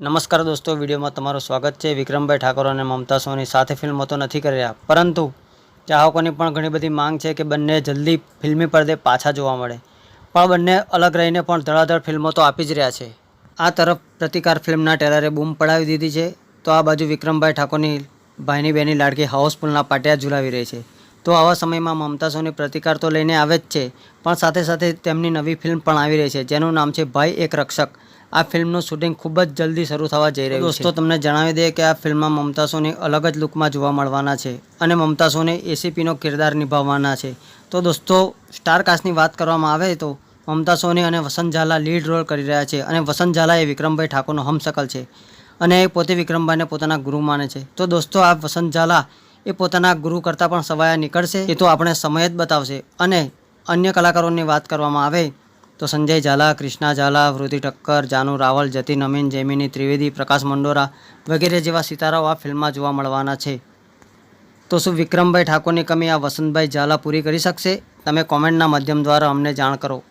નમસ્કાર દોસ્તો, વિડીયોમાં તમારું સ્વાગત છે. વિક્રમભાઈ ઠાકોર અને મમતા સોની સાથે ફિલ્મો તો નથી કરી રહ્યા, પરંતુ ચાહકોની પણ ઘણી બધી માંગ છે કે બંને જલ્દી ફિલ્મી પડદે પાછા જોવા મળે. પણ બંને અલગ રહીને પણ ધડાધડ ફિલ્મો તો આપી જ રહ્યા છે. આ તરફ પ્રતિકાર ફિલ્મના ટેલરે બૂમ પડાવી દીધી છે. તો આ બાજુ વિક્રમભાઈ ઠાકોરની ભાઈની બેની લાડકી હાઉસફુલના પાટિયા ઝુલાવી રહી છે. તો આવા સમયમાં મમતા સોની પ્રતિકાર તો લઈને આવે જ છે, પણ સાથે સાથે તેમની નવી ફિલ્મ પણ આવી રહી છે, જેનું નામ છે ભાઈ એક રક્ષક. આ ફિલ્મનું શૂટિંગ ખૂબ જ જલ્દી શરૂ થવા જઈ રહ્યું છે. દોસ્તો તમને જણાવી દઈએ કે આ ફિલ્મમાં મમતા સોની અલગ જ લુકમાં જોવા મળવાના છે અને મમતા સોની એસીપીનો કિરદાર નિભાવવાના છે. તો દોસ્તો સ્ટાર કાસ્ટની વાત કરવામાં આવે તો મમતા સોની અને વસંત ઝાલા લીડ રોલ કરી રહ્યા છે અને વસંત ઝાલા એ વિક્રમભાઈ ઠાકોરનો હમશકલ છે અને એ પોતે વિક્રમભાઈને પોતાના ગુરુ માને છે. તો દોસ્તો આ વસંત ઝાલા એ પોતાના ગુરુ કરતાં પણ સવાયા નીકળશે એ તો આપણે સમય જ બતાવશે. અને અન્ય કલાકારોની વાત કરવામાં આવે તો સંજય ઝાલા ક્રિષ્ના ઝાલા, વૃદ્ધિ ઠક્કર, જાનુ રાવલ, જતીન અમીન, જૈમિની ત્રિવેદી, પ્રકાશ મંડોરા વગેરે જેવા સિતારાઓ આ ફિલ્મમાં જોવા મળવાના છે. તો શું વિક્રમભાઈ ઠાકોરની કમી આ વસંતભાઈ ઝાલા પૂરી કરી શકશે? તમે કોમેન્ટના માધ્યમ દ્વારા અમને જાણ કરો.